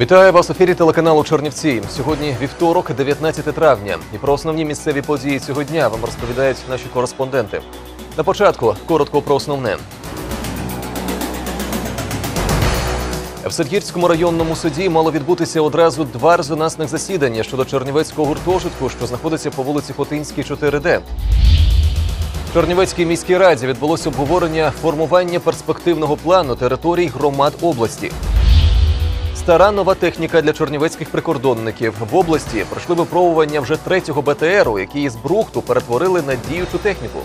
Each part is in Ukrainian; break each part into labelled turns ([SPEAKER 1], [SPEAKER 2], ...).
[SPEAKER 1] Вітаю вас в ефірі телеканалу Чернівці. Сьогодні вівторок, 19 травня. І про основні місцеві події цього дня вам розповідають наші кореспонденти. На початку коротко про основне. В Садгірському районному суді мало відбутися одразу два резонансних засідання щодо Чернівецького гуртожитку, що знаходиться по вулиці Хотинській, 4Д. В Чернівецькій міській раді відбулося обговорення формування перспективного плану територій громад області. Стара нова техніка для чернівецьких прикордонників в області пройшли випробування вже третього БТРу, який із брухту перетворили на діючу техніку.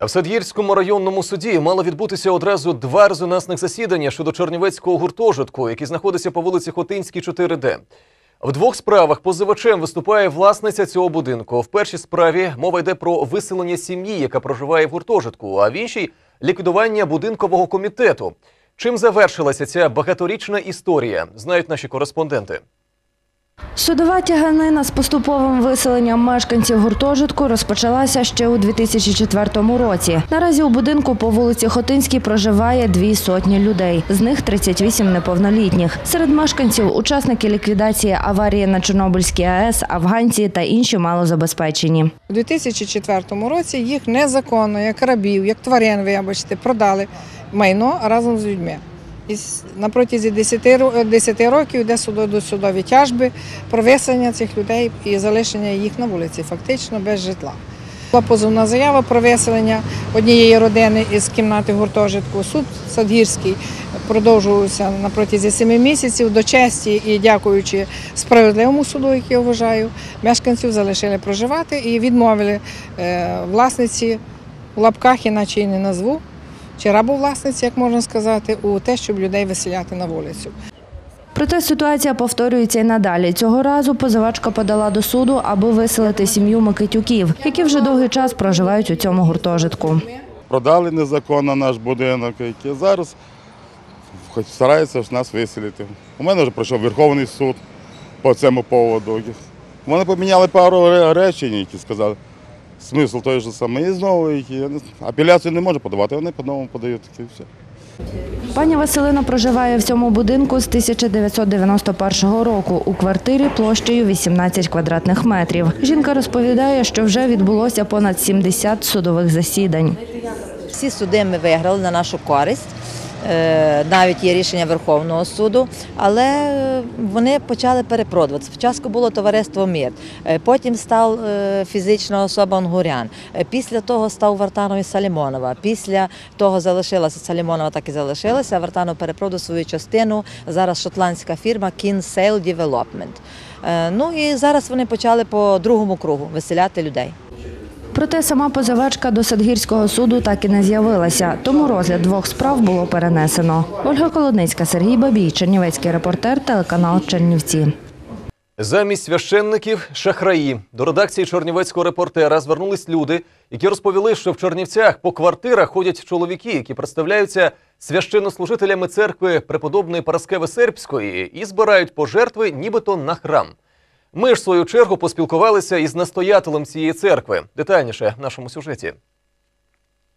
[SPEAKER 1] В Садгірському районному суді мало відбутися одразу два резонансних засідання щодо Чернівецького гуртожитку, який знаходиться по вулиці Хотинській, 4Д. В двох справах позивачем виступає власниця цього будинку. В першій справі мова йде про виселення сім'ї, яка проживає в гуртожитку, а в іншій ліквідування будинкового комітету. Чим завершилася ця багаторічна історія, знають наші кореспонденти.
[SPEAKER 2] Судова тяганина з поступовим виселенням мешканців гуртожитку розпочалася ще у 2004 році. Наразі у будинку по вулиці Хотинській проживає дві сотні людей, з них 38 неповнолітніх. Серед мешканців учасники ліквідації аварії на Чорнобильській АЕС, афганці та інші малозабезпечені.
[SPEAKER 3] У 2004 році їх незаконно, як рабів, як тварин, вибачте, продали майно разом з людьми. І на протязі 10, 10 років йде судо- до судові тяжби про виселення цих людей і залишення їх на вулиці, фактично без житла. Була позовна заява про виселення однієї родини із кімнати гуртожитку. Суд Садгірський продовжувався на протязі 7 місяців до честі і дякуючи справедливому суду, який я вважаю, мешканців залишили проживати і відмовили е, власниці в лапках, іначе і не назву, чи рабовласниці, як можна сказати, у те, щоб людей виселяти на вулицю.
[SPEAKER 2] Проте ситуація повторюється і надалі. Цього разу позивачка подала до суду, аби виселити сім'ю Микитюків, які вже довгий час проживають у цьому гуртожитку.
[SPEAKER 4] продали незаконно наш будинок, який зараз хоч стараються ж нас виселити. У мене вже пройшов Верховний суд по цьому поводу. Вони поміняли пару речень, які сказали. Смисл той же самий. І знову які, я не апеляцію не можу подавати, вони по-новому подають таке все.
[SPEAKER 2] Пані Василина проживає в цьому будинку з 1991 року у квартирі площею 18 квадратних метрів. Жінка розповідає, що вже відбулося понад 70 судових засідань.
[SPEAKER 5] Всі суди ми виграли на нашу користь. Е, Навіть є рішення Верховного суду, але е, вони почали перепродувати. Спочатку було товариство Мір, е, потім став фізична особа Онгурян. Після того став Вартанов і Салімонова. Після того залишилася Салімонова, так і залишилася. а Вартанов перепродав свою частину. Зараз шотландська фірма Kinsale Development. Е, Ну і зараз вони почали по другому кругу виселяти людей.
[SPEAKER 2] Проте сама позивачка до Садгірського суду так і не з'явилася, тому розгляд двох справ було перенесено. Ольга Колодницька, Сергій Бабій, Чернівецький репортер, телеканал Чернівці.
[SPEAKER 1] Замість священників шахраї до редакції Чернівецького репортера звернулись люди, які розповіли, що в Чернівцях по квартирах ходять чоловіки, які представляються священнослужителями церкви преподобної Параскеви Сербської і збирають пожертви, нібито на храм. Ми ж в свою чергу поспілкувалися із настоятелем цієї церкви. Детальніше в нашому сюжеті.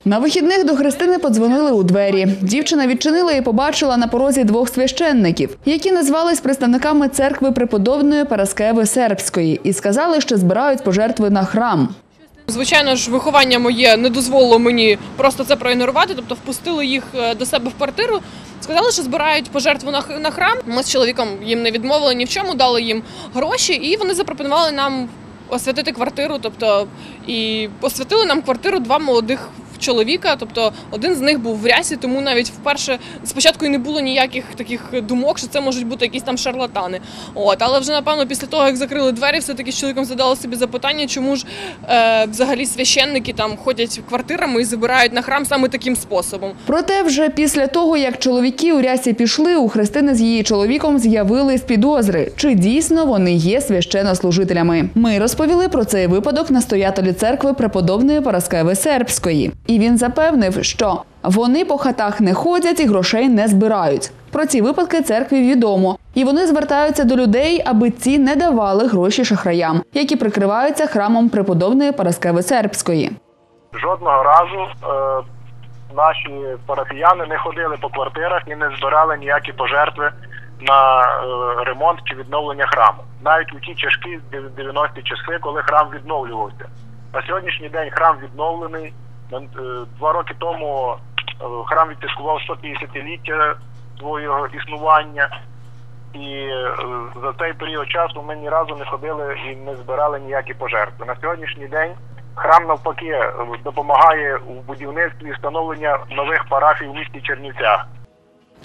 [SPEAKER 6] На вихідних до Христини подзвонили у двері. Дівчина відчинила і побачила на порозі двох священників, які назвались представниками церкви преподобної Параскеви Сербської і сказали, що збирають пожертви на храм.
[SPEAKER 7] Звичайно ж, виховання моє не дозволило мені просто це проігнорувати, тобто впустили їх е, до себе в квартиру. Сказали, що збирають пожертву на, храм. Ми з чоловіком їм не відмовили ні в чому, дали їм гроші, і вони запропонували нам освятити квартиру. Тобто, і освятили нам квартиру два молодих чоловіка. Тобто, один з них був в рясі, тому навіть вперше спочатку і не було ніяких таких думок, що це можуть бути якісь там шарлатани. От, але вже напевно після того, як закрили двері, все таки з чоловіком задали собі запитання, чому ж е, взагалі священники там ходять квартирами і забирають на храм саме таким способом.
[SPEAKER 6] Проте, вже після того, як чоловіки у рясі пішли, у Христини з її чоловіком з'явились підозри, чи дійсно вони є священнослужителями. Ми розповіли про цей випадок настоятелі церкви преподобної Параскеви Сербської. І він запевнив, що вони по хатах не ходять і грошей не збирають. Про ці випадки церкві відомо, і вони звертаються до людей, аби ці не давали гроші шахраям, які прикриваються храмом преподобної Параскеви Сербської.
[SPEAKER 8] жодного разу е, наші парафіяни не ходили по квартирах і не збирали ніякі пожертви на е, ремонт чи відновлення храму. Навіть у ті тяжкі 90-ті часи, коли храм відновлювався. На сьогоднішній день храм відновлений. Е, Два роки тому е, храм відтискував 150-ліття свого існування. І е, за цей період часу ми ні разу не ходили і не збирали ніякі пожертви. На сьогоднішній день храм навпаки допомагає у будівництві і встановлення нових парафій у місті Чернівцях.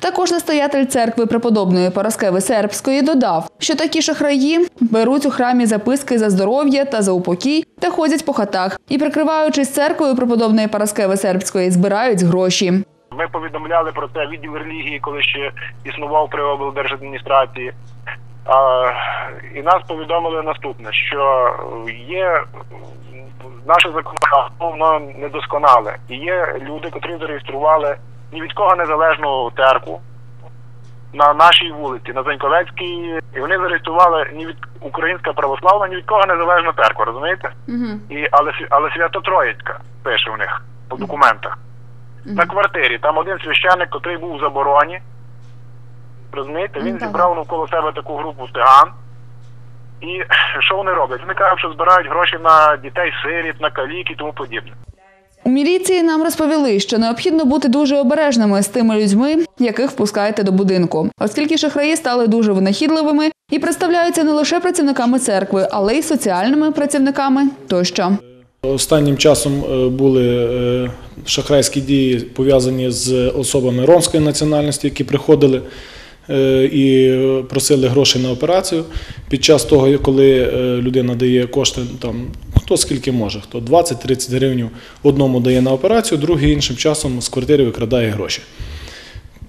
[SPEAKER 6] Також настоятель церкви преподобної Параскеви Сербської додав, що такі шахраї беруть у храмі записки за здоров'я та за упокій та ходять по хатах і, прикриваючись церквою преподобної Параскеви Сербської, збирають гроші.
[SPEAKER 8] Ми повідомляли про це відділ релігії, коли ще існував при облдержадміністрації. А, і нас повідомили наступне, що є наше законодавство воно недосконале. І є люди, котрі зареєстрували ні від кого незалежну церкву на нашій вулиці, на Заньковецькій, і вони зареєстрували ні від Українська православна, ні від кого незалежну церкву, розумієте? І, але, але Свято-Троїцька пише у них по документах на квартирі. Там один священник, котрий був в забороні. Розумієте, він зібрав навколо себе таку групу циган. І що вони роблять? Вони кажуть, що збирають гроші на дітей сиріт, на калік і тому подібне.
[SPEAKER 6] У міліції нам розповіли, що необхідно бути дуже обережними з тими людьми, яких впускаєте до будинку, оскільки шахраї стали дуже винахідливими і представляються не лише працівниками церкви, але й соціальними працівниками тощо.
[SPEAKER 9] Останнім часом е, були е, шахрайські дії пов'язані з особами ромської національності, які приходили е, і просили грошей на операцію. Під час того, коли людина дає кошти, там хто скільки може, хто 20-30 гривень одному дає на операцію, другий іншим часом з квартири викрадає гроші.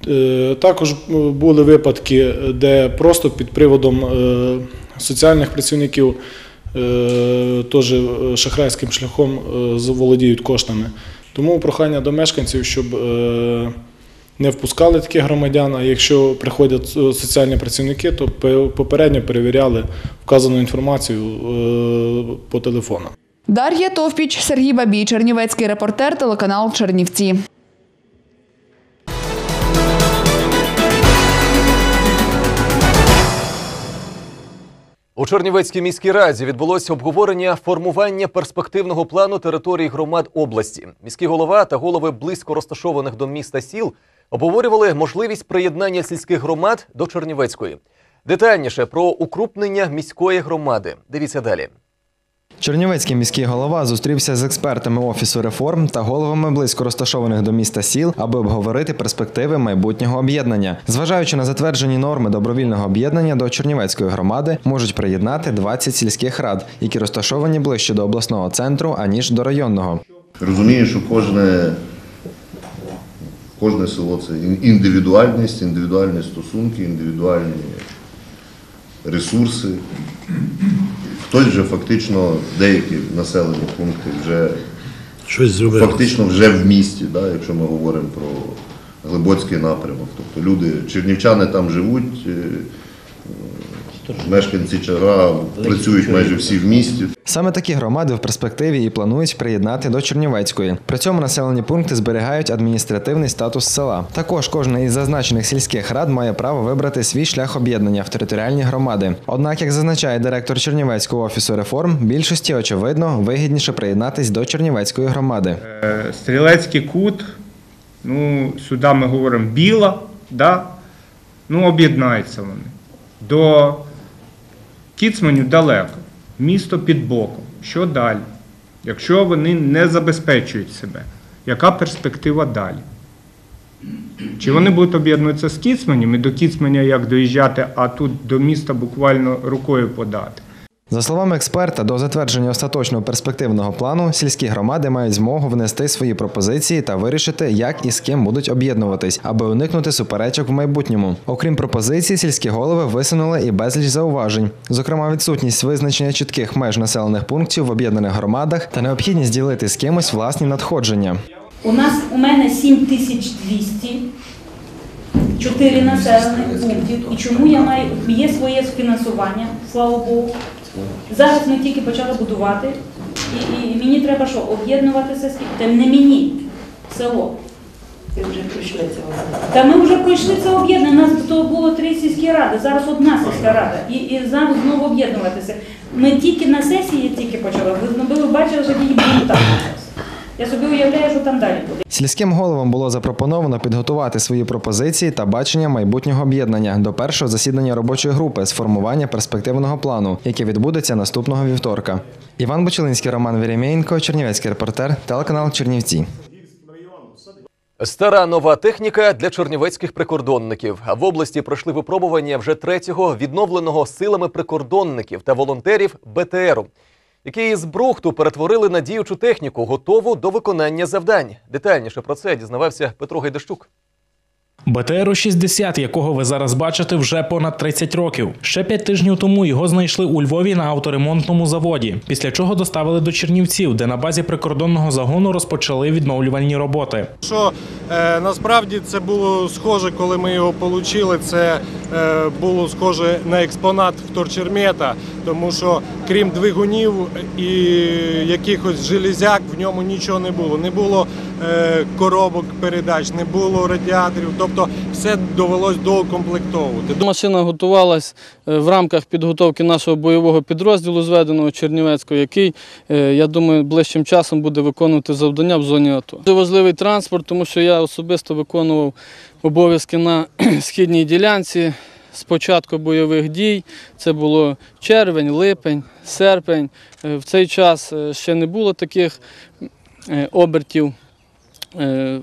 [SPEAKER 9] Е, Також е, були випадки, де просто під приводом е, соціальних працівників е, теж е, шахрайським шляхом е, заволодіють коштами. Тому прохання до мешканців, щоб е, не впускали таких громадян, а якщо приходять е, соціальні працівники, то попередньо перевіряли вказану інформацію е, по телефонам.
[SPEAKER 6] Дар'я Товпіч, Сергій Бабій, Чернівецький репортер, телеканал Чернівці.
[SPEAKER 1] У Чернівецькій міській раді відбулося обговорення формування перспективного плану території громад області. Міський голова та голови близько розташованих до міста сіл обговорювали можливість приєднання сільських громад до Чернівецької. Детальніше про укрупнення міської громади. Дивіться далі.
[SPEAKER 10] Чернівецький міський голова зустрівся з експертами офісу реформ та головами близько розташованих до міста сіл, аби обговорити перспективи майбутнього об'єднання. Зважаючи на затверджені норми добровільного об'єднання до Чернівецької громади, можуть приєднати 20 сільських рад, які розташовані ближче до обласного центру аніж до районного.
[SPEAKER 11] Розумію, що кожне, кожне село це індивідуальність, індивідуальні стосунки, індивідуальні ресурси. Хтось вже фактично, деякі населені пункти вже
[SPEAKER 12] Щось
[SPEAKER 11] фактично вже в місті, да, якщо ми говоримо про Глибоцький напрямок. Тобто люди, чернівчани там живуть, е, мешканці Чара працюють майже всі в місті.
[SPEAKER 10] Саме такі громади в перспективі і планують приєднати до Чернівецької. При цьому населені пункти зберігають адміністративний статус села. Також кожна із зазначених сільських рад має право вибрати свій шлях об'єднання в територіальні громади. Однак, як зазначає директор Чернівецького офісу реформ, більшості очевидно вигідніше приєднатись до Чернівецької громади.
[SPEAKER 13] Е, Стрілецький кут, ну, сюди ми говоримо біла, да? ну, об'єднаються вони. До Кіцманю далеко, місто під боком. Що далі? Якщо вони не забезпечують себе, яка перспектива далі? Чи вони будуть об'єднуватися з Кіцманем і до Кіцманя як доїжджати, а тут до міста буквально рукою подати?
[SPEAKER 10] За словами експерта, до затвердження остаточного перспективного плану сільські громади мають змогу внести свої пропозиції та вирішити, як і з ким будуть об'єднуватись, аби уникнути суперечок в майбутньому. Окрім пропозицій, сільські голови висунули і безліч зауважень, зокрема, відсутність визначення чітких меж населених пунктів в об'єднаних громадах та необхідність ділити з кимось власні надходження.
[SPEAKER 14] У нас у мене 7200, 4 населених пунктів. І чому я маю є своє фінансування, слава Богу. Зараз ми тільки почали будувати І, і мені треба що, об'єднуватися з не мені, село.
[SPEAKER 12] Вже пройшли.
[SPEAKER 14] Та ми вже пройшли це об'єднання. Нас до того було три сільські ради, зараз одна сільська рада. І, і зараз знову об'єднуватися. Ми тільки на сесії тільки почали. Ви, ви бачили, що тільки були так. Я собі уявляю, що там далі буде.
[SPEAKER 10] Сільським головам було запропоновано підготувати свої пропозиції та бачення майбутнього об'єднання до першого засідання робочої групи з формування перспективного плану, яке відбудеться наступного вівторка. Іван Бочелинський, Роман Веремєєнко, Чернівецький репортер, телеканал Чернівці.
[SPEAKER 1] Стара нова техніка для чернівецьких прикордонників. В області пройшли випробування вже третього відновленого силами прикордонників та волонтерів БТРу, які із брухту перетворили на діючу техніку, готову до виконання завдань. Детальніше про це дізнавався Петро Гайдащук.
[SPEAKER 15] БТРу-60, якого ви зараз бачите, вже понад 30 років. Ще п'ять тижнів тому його знайшли у Львові на авторемонтному заводі, після чого доставили до Чернівців, де на базі прикордонного загону розпочали відновлювальні роботи.
[SPEAKER 16] Що е, насправді це було схоже, коли ми його отримали, це е, було схоже на експонат вторчермета, тому що крім двигунів і якихось железяк в ньому нічого не було. Не було е, коробок передач, не було радіаторів, тобто все довелось доукомплектовувати.
[SPEAKER 17] Машина готувалась е, в рамках підготовки нашого бойового підрозділу, зведеного Чернівецького, який, е, я думаю, ближчим часом буде виконувати завдання в зоні АТО. Це важливий транспорт, тому що я особисто виконував обов'язки на східній ділянці з початку бойових дій. Це було червень, липень, серпень. Е, В цей час ще не було таких обертів. Е,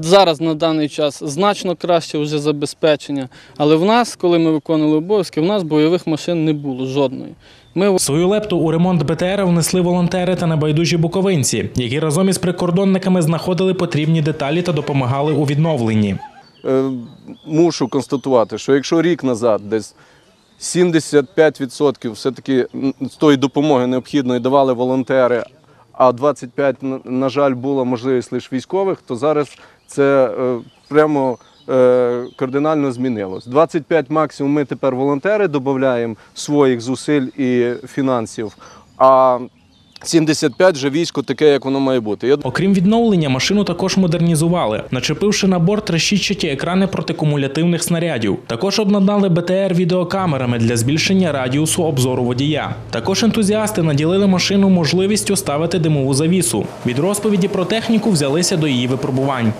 [SPEAKER 17] Зараз на даний час значно краще вже забезпечення. Але в нас, коли ми виконували обов'язки, в нас бойових машин не було жодної. Ми
[SPEAKER 15] Свою лепту у ремонт БТР внесли волонтери та небайдужі буковинці, які разом із прикордонниками знаходили потрібні деталі та допомагали у відновленні.
[SPEAKER 18] Е, мушу констатувати, що якщо рік назад десь 75% все-таки з тої допомоги необхідної давали волонтери, а 25%, на- жаль, була можливість лише військових, то зараз це е, прямо е, кардинально змінилось. 25 максимум ми тепер волонтери додаємо своїх зусиль і фінансів, а 75 вже військо таке, як воно має бути.
[SPEAKER 15] Окрім відновлення, машину також модернізували, начепивши на борт решітчаті екрани протикумулятивних снарядів. Також обладнали БТР відеокамерами для збільшення радіусу обзору водія. Також ентузіасти наділили машину можливістю ставити димову завісу. Від розповіді про техніку взялися до її випробувань.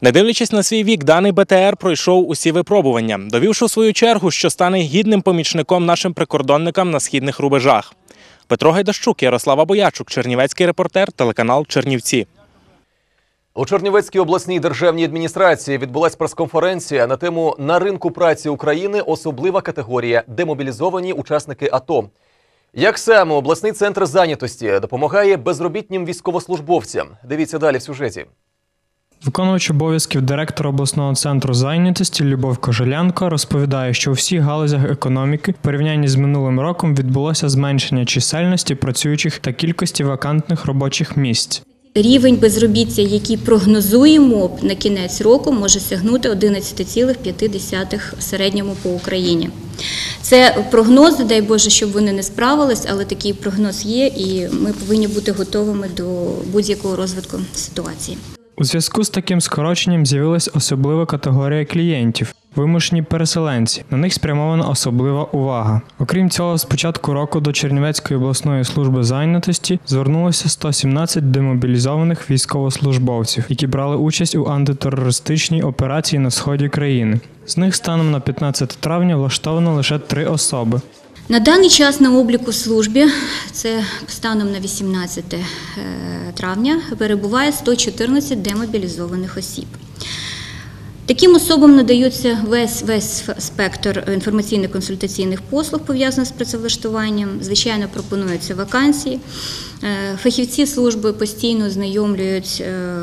[SPEAKER 15] Не дивлячись на свій вік, даний БТР пройшов усі випробування, довівши в свою чергу, що стане гідним помічником нашим прикордонникам на східних рубежах. Петро Гайдащук, Ярослава Боячук, Чернівецький репортер, телеканал Чернівці.
[SPEAKER 1] У Чернівецькій обласній державній адміністрації відбулась прес-конференція на тему на ринку праці України особлива категорія демобілізовані учасники АТО. Як саме обласний центр зайнятості допомагає безробітнім військовослужбовцям? Дивіться далі в сюжеті.
[SPEAKER 19] Виконувач обов'язків директора обласного центру зайнятості Любов Кожелянко розповідає, що у всіх галузях економіки в порівнянні з минулим роком відбулося зменшення чисельності працюючих та кількості вакантних робочих місць.
[SPEAKER 20] Рівень безробіття, який прогнозуємо на кінець року, може сягнути 11,5 в середньому по Україні. Це прогнози, дай Боже, щоб вони не справились, але такий прогноз є, і ми повинні бути готовими до будь-якого розвитку ситуації.
[SPEAKER 19] У зв'язку з таким скороченням з'явилась особлива категорія клієнтів вимушені переселенці. На них спрямована особлива увага. Окрім цього, з початку року до Чернівецької обласної служби зайнятості звернулося 117 демобілізованих військовослужбовців, які брали участь у антитерористичній операції на сході країни. З них станом на 15 травня влаштовано лише три особи.
[SPEAKER 20] На даний час на обліку службі, це станом на 18 е, травня, перебуває 114 демобілізованих осіб. Таким особам надаються весь весь спектр інформаційно-консультаційних послуг пов'язаних з працевлаштуванням. Звичайно, пропонуються вакансії. Е, Фахівці служби постійно знайомлюють, е,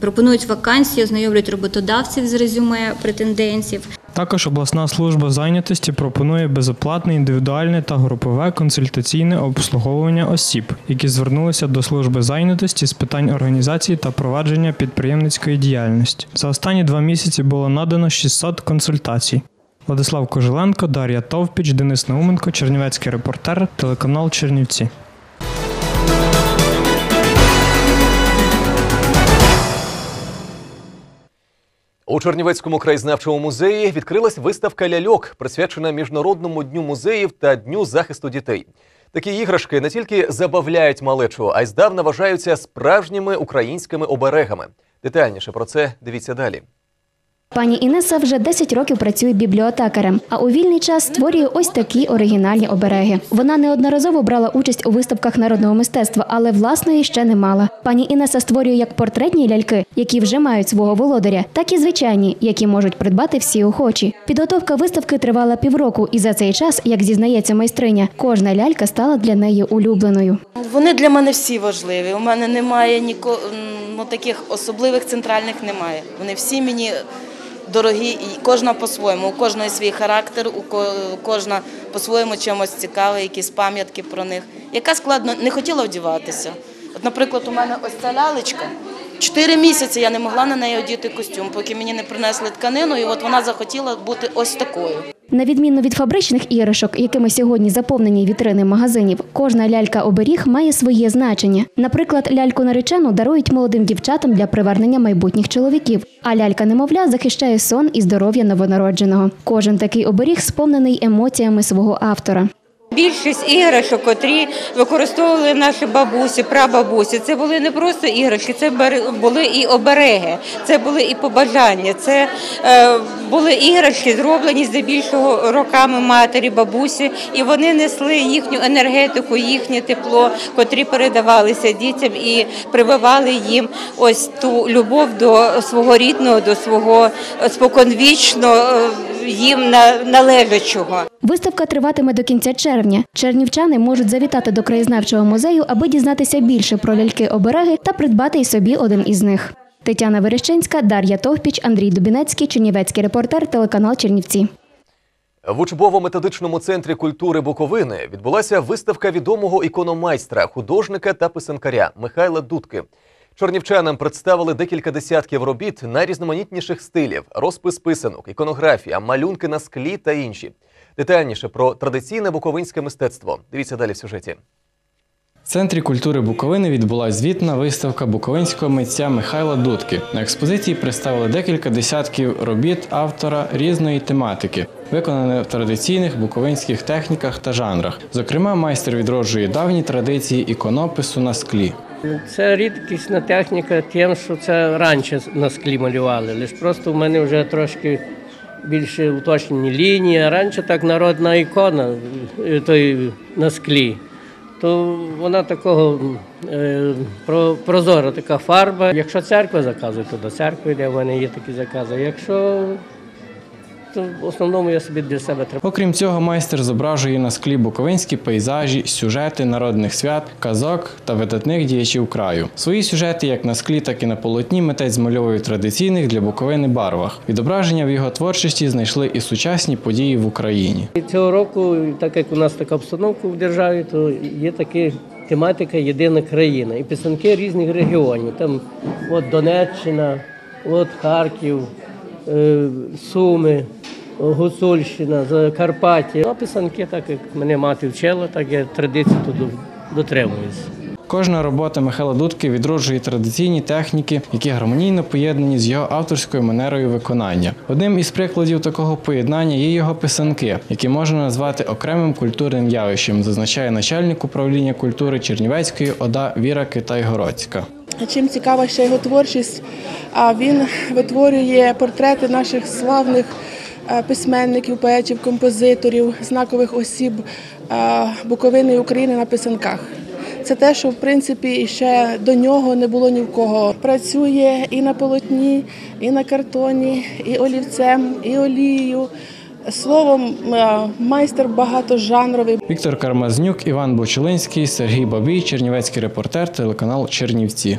[SPEAKER 20] пропонують вакансії, ознайомлюють роботодавців з резюме претендентів.
[SPEAKER 19] Також обласна служба зайнятості пропонує безоплатне індивідуальне та групове консультаційне обслуговування осіб, які звернулися до служби зайнятості з питань організації та провадження підприємницької діяльності. За останні два місяці було надано 600 консультацій. Владислав Кожеленко, Дар'я Товпіч, Денис Науменко, Чернівецький репортер, телеканал Чернівці.
[SPEAKER 1] У Чернівецькому краєзнавчому музеї відкрилась виставка ляльок, присвячена Міжнародному дню музеїв та Дню захисту дітей. Такі іграшки не тільки забавляють малечу, а й здавна вважаються справжніми українськими оберегами. Детальніше про це дивіться далі.
[SPEAKER 21] Пані Інеса вже 10 років працює бібліотекарем, а у вільний час створює ось такі оригінальні обереги. Вона неодноразово брала участь у виставках народного мистецтва, але власної ще не мала. Пані Інеса створює як портретні ляльки, які вже мають свого володаря, так і звичайні, які можуть придбати всі охочі. Підготовка виставки тривала півроку, і за цей час, як зізнається майстриня, кожна лялька стала для неї улюбленою.
[SPEAKER 22] Вони для мене всі важливі. У мене немає ніко ну, таких особливих центральних немає. Вони всі мені дорогі, і кожна по-своєму, у кожної свій характер, у ко- кожна по-своєму чимось цікаве, якісь пам'ятки про них. Яка складно не хотіла вдіватися. От, наприклад, у мене ось ця лялечка. Чотири місяці я не могла на неї одіти костюм, поки мені не принесли тканину, і от вона захотіла бути ось такою.
[SPEAKER 21] На відміну від фабричних іграшок, якими сьогодні заповнені вітрини магазинів, кожна лялька-оберіг має своє значення. Наприклад, ляльку наречену дарують молодим дівчатам для привернення майбутніх чоловіків, а лялька-немовля захищає сон і здоров'я новонародженого. Кожен такий оберіг сповнений емоціями свого автора.
[SPEAKER 23] Більшість іграшок, котрі використовували наші бабусі, прабабусі, це були не просто іграшки, це були і обереги, це були і побажання, це е, були іграшки, зроблені здебільшого роками матері, бабусі, і вони несли їхню енергетику, їхнє тепло, котрі передавалися дітям і прививали їм ось ту любов до свого рідного, до свого е, споконвічно е, їм на- належачого.
[SPEAKER 21] Виставка триватиме до кінця червня. Чернівчани можуть завітати до краєзнавчого музею, аби дізнатися більше про ляльки-обереги та придбати й собі один із них. Тетяна Верещенська, Дар'я Товпіч, Андрій Дубінецький, Чернівецький репортер, телеканал Чернівці.
[SPEAKER 1] В учбово-методичному центрі культури Буковини відбулася виставка відомого ікономайстра, художника та писанкаря Михайла Дудки. Чорнівчанам представили декілька десятків робіт найрізноманітніших стилів: розпис писанок, іконографія, малюнки на склі та інші. Детальніше про традиційне буковинське мистецтво. Дивіться далі в сюжеті.
[SPEAKER 15] В центрі культури Буковини відбулася звітна виставка буковинського митця Михайла Дудки. На експозиції представили декілька десятків робіт автора різної тематики, виконаних в традиційних буковинських техніках та жанрах. Зокрема, майстер відроджує давні традиції іконопису на склі.
[SPEAKER 24] Це рідкісна техніка тим, що це раніше на склі малювали. Лише просто в мене вже трошки більше уточнені лінії. А раніше так народна ікона е, той, на склі. То вона такого е, про- прозора така фарба. Якщо церква заказує, то до церкви йде, в мене є такі закази. Якщо то в основному я собі для себе треба.
[SPEAKER 15] Окрім цього, майстер зображує на склі буковинські пейзажі, сюжети народних свят, казок та видатних діячів краю. Свої сюжети, як на склі, так і на полотні, митець змальовує в традиційних для Буковини барвах. Відображення в його творчості знайшли і сучасні події в Україні.
[SPEAKER 24] І Цього року, так як у нас така обстановка в державі, то є така тематика Єдина країна і писанки різних регіонів. Там от Донеччина, от Харків, е, Суми, Гуцульщина, Закарпаття. Ну, а писанки, так як мене мати вчила, так я традиції тут дотримуюся.
[SPEAKER 15] Кожна робота Михайла Дудки відроджує традиційні техніки, які гармонійно поєднані з його авторською манерою виконання. Одним із прикладів такого поєднання є його писанки, які можна назвати окремим культурним явищем, зазначає начальник управління культури Чернівецької ОДА Віра Китайгородська.
[SPEAKER 9] Чим цікава ще його творчість, а він витворює портрети наших славних письменників, поетів, композиторів, знакових осіб е, Буковини і України на писанках. Це те, що в принципі ще до нього не було ні в кого. Працює і на полотні, і на картоні, і олівцем, і олією. Словом, е, майстер багатожанровий.
[SPEAKER 15] Віктор Кармазнюк, Іван Бочулинський, Сергій Бабій, Чернівецький репортер, телеканал Чернівці.